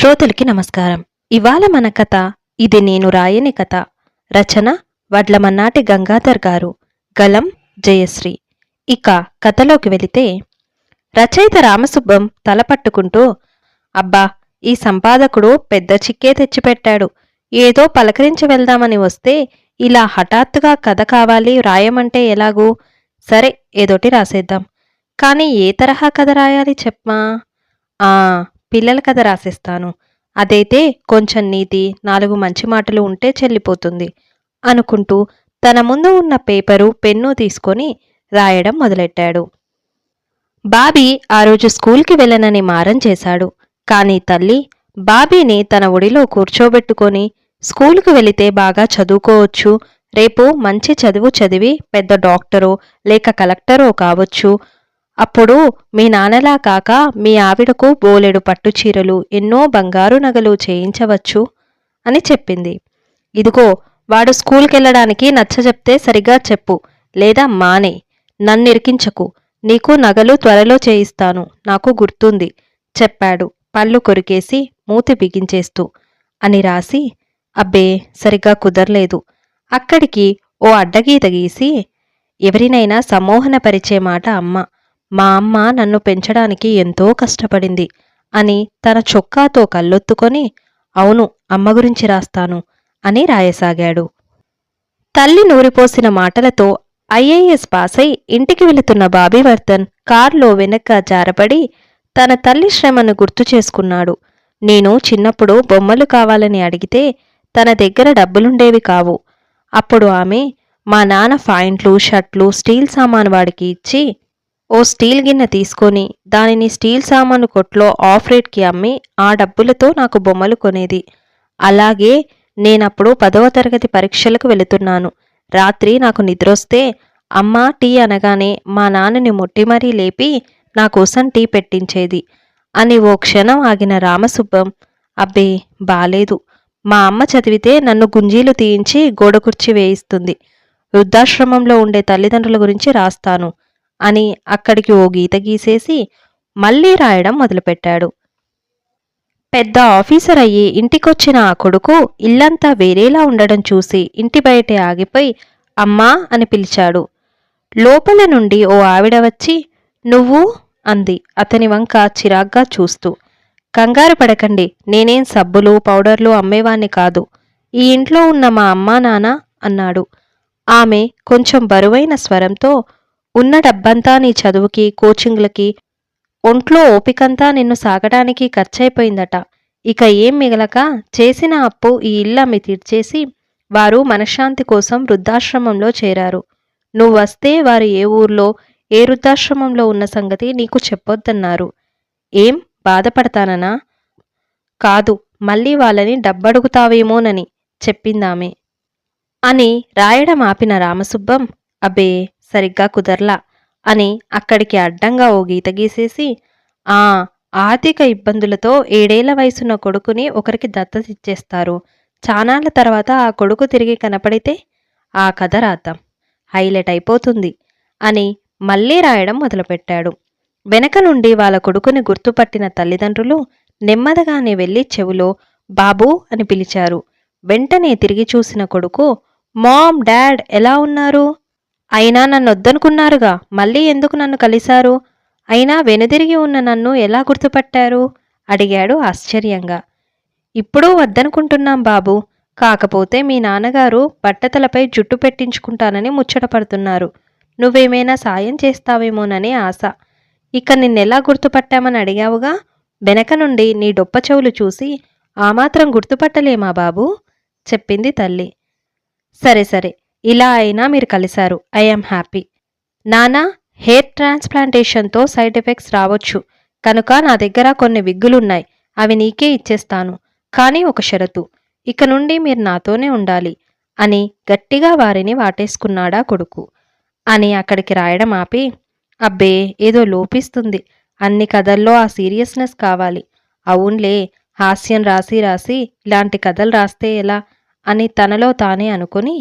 శ్రోతలకి నమస్కారం. ఇవాళ మన కథ ఇది నేను రాయని కథ. రచన వడ్లమన్నాటి గంగాధర్ గారు. గలం జయశ్రీ. ఇక కథలోకి వెళితే రచయిత రామసుబ్బం తల పట్టుకుంటూ అబ్బా ఈ సంపాదకుడు పెద్ద చిక్కే తెచ్చిపెట్టాడు. ఏదో పలకరించి వెళ్దామని వస్తే ఇలా హఠాత్తుగా కథ కావాలి రాయమంటే ఎలాగూ? సరే ఏదోటి రాసేద్దాం. కానీ ఏ తరహా కథ రాయాలి చెప్పమా? ఆ పిల్లల కథ రాసేస్తాను. అదైతే కొంచెం నీతి నాలుగు మంచి మాటలు ఉంటే చెల్లిపోతుంది అనుకుంటూ తన ముందు ఉన్న పేపరు పెన్ను తీసుకొని రాయడం మొదలెట్టాడు. బాబీ ఆ రోజు స్కూల్కి వెళ్ళనని మారం చేశాడు. కానీ తల్లి బాబీని తన ఒడిలో కూర్చోబెట్టుకొని స్కూల్కు వెళితే బాగా చదువుకోవచ్చు. రేపు మంచి చదువు చదివి పెద్ద డాక్టరో లేక కలెక్టరో కావచ్చు. అప్పుడు మీ నాన్నలా కాక మీ ఆవిడకు బోలెడు పట్టు చీరలు ఎన్నో బంగారు నగలు చేయించవచ్చు అని చెప్పింది. ఇదిగో వాడు స్కూల్కెళ్ళడానికి నచ్చజెప్తే సరిగా చెప్పు లేదా మానే నన్నిరికించకు నీకు నగలు త్వరలో చేయిస్తాను నాకు గుర్తుంది చెప్పాడు. పళ్ళు కొరికేసి మూతి బిగించేస్తూ అని రాసి అబ్బే సరిగ్గా కుదరలేదు. అక్కడికి ఓ అడ్డగీత గీసి ఎవరినైనా సమ్మోహనపరిచే మాట అమ్మ మా అమ్మ నన్ను పెంచడానికి ఎంతో కష్టపడింది అని తన చొక్కాతో కళ్ళొత్తుకొని అవును అమ్మ గురించి రాస్తాను అని రాయసాగాడు. తల్లి నూరిపోసిన మాటలతో ఐఏఎస్ పాస్ అయి ఇంటికి వెళుతున్న బాబీవర్ధన్ కారులో వెనక్క జారపడి తన తల్లి శ్రమను గుర్తు చేసుకున్నాడు. నేను చిన్నప్పుడు బొమ్మలు కావాలని అడిగితే తన దగ్గర డబ్బులుండేవి కావు. అప్పుడు ఆమె మా నాన్న ఫాయింట్లు షర్ట్లు స్టీల్ సామాను వాడికి ఇచ్చి ఓ స్టీల్ గిన్నె తీసుకొని దానిని స్టీల్ సామాను కొట్లో ఆఫ్ రేట్కి అమ్మి ఆ డబ్బులతో నాకు బొమ్మలు కొనేది. అలాగే నేనప్పుడు పదవ తరగతి పరీక్షలకు వెళుతున్నాను. రాత్రి నాకు నిద్రొస్తే అమ్మ టీ అనగానే మా నాన్నని ముట్టి మరీ లేపి నా కోసం టీ పెట్టించేది. అని ఓ క్షణం ఆగిన రామసుబ్బం అబ్బే బాలేదు. మా అమ్మ చదివితే నన్ను గుంజీలు తీయించి గోడకుర్చి వేయిస్తుంది. వృద్ధాశ్రమంలో ఉండే తల్లిదండ్రుల గురించి రాస్తాను. అని అక్కడికి ఓ గీత గీసేసి మళ్ళీ రాయడం మొదలుపెట్టాడు. పెద్ద ఆఫీసర్ అయ్యి ఇంటికొచ్చిన ఆ కొడుకు ఇల్లంతా వేరేలా ఉండడం చూసి ఇంటి బయటే ఆగిపోయి అమ్మా అని పిలిచాడు. లోపల నుండి ఓ ఆవిడ వచ్చి నువ్వు అంది అతని వంక చిరాగ్గా చూస్తూ. కంగారు పడకండి నేనేం సబ్బులు పౌడర్లు అమ్మేవాణ్ణి కాదు. ఈ ఇంట్లో ఉన్న మా అమ్మా నాన్న అన్నాడు. ఆమె కొంచెం బరువైన స్వరంతో ఉన్న డబ్బంతా నీ చదువుకి కోచింగ్లకి ఒంట్లో ఓపికంతా నిన్ను సాగడానికి ఖర్చయిపోయిందట. ఇక ఏం మిగలక చేసిన అప్పు ఈ ఇల్లమ్మి తీర్చేసి వారు మనశ్శాంతి కోసం వృద్ధాశ్రమంలో చేరారు. నువ్వు వస్తే వారు ఏ ఊర్లో ఏ వృద్ధాశ్రమంలో ఉన్న సంగతి నీకు చెప్పొద్దన్నారు. ఏం? బాధపడతాననా? కాదు మళ్ళీ వాళ్ళని డబ్బడుగుతావేమోనని చెప్పిందామె. అని రాయడం ఆపిన రామసుబ్బం అబ్బే! సరిగ్గా కుదర్లా అని అక్కడికి అడ్డంగా ఓ గీత గీసేసి ఆ ఆర్థిక ఇబ్బందులతో ఏడేళ్ళ వయసున్న కొడుకుని ఒకరికి దత్తతిచ్చేస్తారు. చానాళ్ళ తర్వాత ఆ కొడుకు తిరిగి కనపడితే ఆ కథ రాద్దాం హైలైట్ అయిపోతుంది అని మళ్ళీ రాయడం మొదలుపెట్టాడు. వెనక నుండి వాళ్ళ కొడుకుని గుర్తుపట్టిన తల్లిదండ్రులు నెమ్మదిగానే వెళ్ళి చెవులో బాబూ అని పిలిచారు. వెంటనే తిరిగి చూసిన కొడుకు మామ్ డాడ్ ఎలా ఉన్నారు? అయినా నన్ను వద్దనుకున్నారుగా మళ్ళీ ఎందుకు నన్ను కలిశారు? అయినా వెనుదిరిగి ఉన్న నన్ను ఎలా గుర్తుపట్టారు? అడిగాడు ఆశ్చర్యంగా. ఇప్పుడు వద్దనుకుంటున్నాం బాబు. కాకపోతే మీ నాన్నగారు బట్టతలపై జుట్టు పెట్టించుకుంటానని ముచ్చటపడుతున్నారు. నువ్వేమైనా సాయం చేస్తావేమోనని ఆశ. ఇక నిన్నెలా గుర్తుపట్టామని అడిగావుగా? వెనక నుండి నీ డొప్ప చెవులు చూసి ఆ మాత్రం గుర్తుపట్టలేమా బాబు? చెప్పింది తల్లి. సరే సరే ఇలా అయినా మీరు కలిశారు. I'm happy. నానా హెయిర్ ట్రాన్స్ప్లాంటేషన్తో సైడ్ ఎఫెక్ట్స్ రావచ్చు. కనుక నా దగ్గర కొన్ని విగ్గులున్నాయి. అవి నీకే ఇచ్చేస్తాను. కానీ ఒక షరతు. ఇక నుండి మీరు నాతోనే ఉండాలి. అని గట్టిగా వారిని వాటేసుకున్నాడా కొడుకు. అని అక్కడికి రాయడం ఆపి అబ్బే ఏదో లోపిస్తుంది. అన్ని కథల్లో ఆ సీరియస్నెస్ కావాలి. అవునులే హాస్యం రాసి రాసి ఇలాంటి కథలు రాస్తే ఎలా? అని తనలో తానే అనుకుని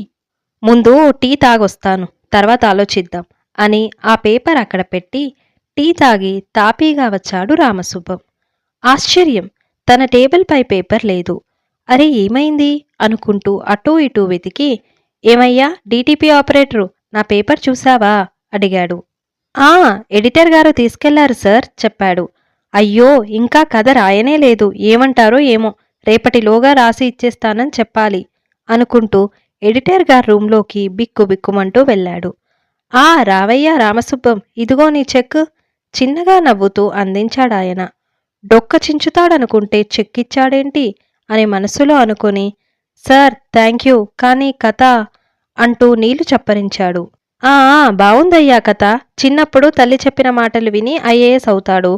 ముందు టీ తాగొస్తాను తర్వాత ఆలోచిద్దాం అని ఆ పేపర్ అక్కడ పెట్టి టీ తాగి తాపీగా వచ్చాడు రామసుబ్బం. ఆశ్చర్యం తన టేబుల్పై పేపర్ లేదు. అరే ఏమైంది? అనుకుంటూ అటూ ఇటూ వెతికి ఏమయ్యా డీటీపీ ఆపరేటరు నా పేపర్ చూసావా అడిగాడు. ఆ ఎడిటర్ గారు తీసుకెళ్ళారు సార్ చెప్పాడు. అయ్యో ఇంకా కథ రాయనే లేదు ఏమంటారో ఏమో రేపటిలోగా రాసి ఇచ్చేస్తానని చెప్పాలి అనుకుంటూ ఎడిటర్ గారి రూంలోకి బిక్కు బిక్కుమంటూ వెళ్ళాడు. ఆ రావయ్య రామసుబ్బం ఇదిగో నీ చెక్. చిన్నగా నవ్వుతూ అందించాడాయన. డొక్క చించుతాడనుకుంటే చెక్ ఇచ్చాడేంటి అని మనసులో అనుకొని సార్ థ్యాంక్ యూ కానీ కథ అంటూ నీళ్ళు చప్పరించాడు. ఆ ఆ, బావుందయ్యా కథ. చిన్నప్పుడు తల్లి చెప్పిన మాటలు విని ఐఏఎస్ అవుతాడు.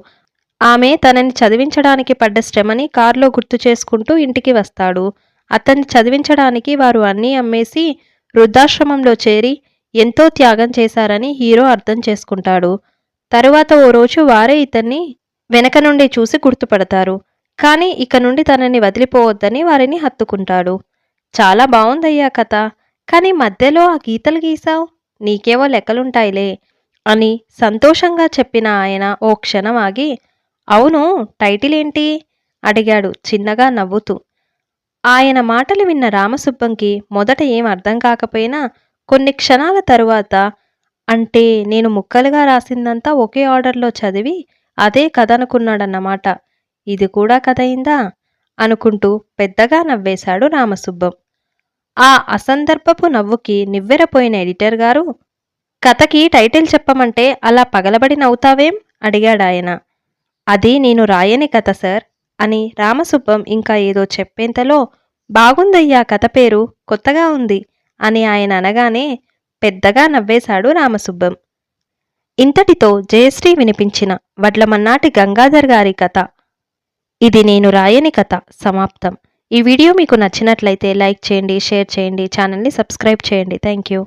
ఆమె తనని చదివించడానికి పడ్డ శ్రమని కారులో గుర్తు చేసుకుంటూ ఇంటికి వస్తాడు. అతన్ని చదివించడానికి వారు అన్నీ అమ్మేసి వృద్ధాశ్రమంలో చేరి ఎంతో త్యాగం చేశారని హీరో అర్థం చేసుకుంటాడు. తరువాత ఓ రోజు వారే ఇతన్ని వెనక నుండి చూసి గుర్తుపడతారు. కానీ ఇక నుండి తనని వదిలిపోవద్దని వారిని హత్తుకుంటాడు. చాలా బాగుందయ్యా కథ. కానీ మధ్యలో ఆ గీతలు గీసావు నీకేవో లెక్కలుంటాయిలే అని సంతోషంగా చెప్పిన ఆయన ఓ క్షణం ఆగి అవును టైటిల్ ఏంటి అడిగాడు చిన్నగా నవ్వుతూ. ఆయన మాటలు విన్న రామసుబ్బంకి మొదట ఏం అర్థం కాకపోయినా కొన్ని క్షణాల తరువాత అంటే నేను ముక్కలుగా రాసిందంతా ఒకే ఆర్డర్లో చదివి అదే కథ అనుకున్నాడన్నమాట ఇది కూడా కథ అయిందా? అనుకుంటూ పెద్దగా నవ్వేశాడు రామసుబ్బం. ఆ అసందర్భపు నవ్వుకి నివ్వెరపోయిన ఎడిటర్ గారు కథకి టైటిల్ చెప్పమంటే అలా పగలబడి నవ్వుతావేం? అడిగాడాయన. అది నేను రాయని కథ సార్. అని రామసుబ్బం ఇంకా ఏదో చెప్పేంతలో బాగుందయ్యా కథ పేరు కొత్తగా ఉంది అని ఆయన అనగానే పెద్దగా నవ్వేశాడు రామసుబ్బం. ఇంతటితో జయశ్రీ వినిపించిన వడ్లమన్నాటి గంగాధర్ గారి కథ. ఇది నేను రాయని కథ సమాప్తం. ఈ వీడియో మీకు నచ్చినట్లయితే లైక్ చేయండి షేర్ చేయండి ఛానల్ని సబ్స్క్రైబ్ చేయండి. Thank you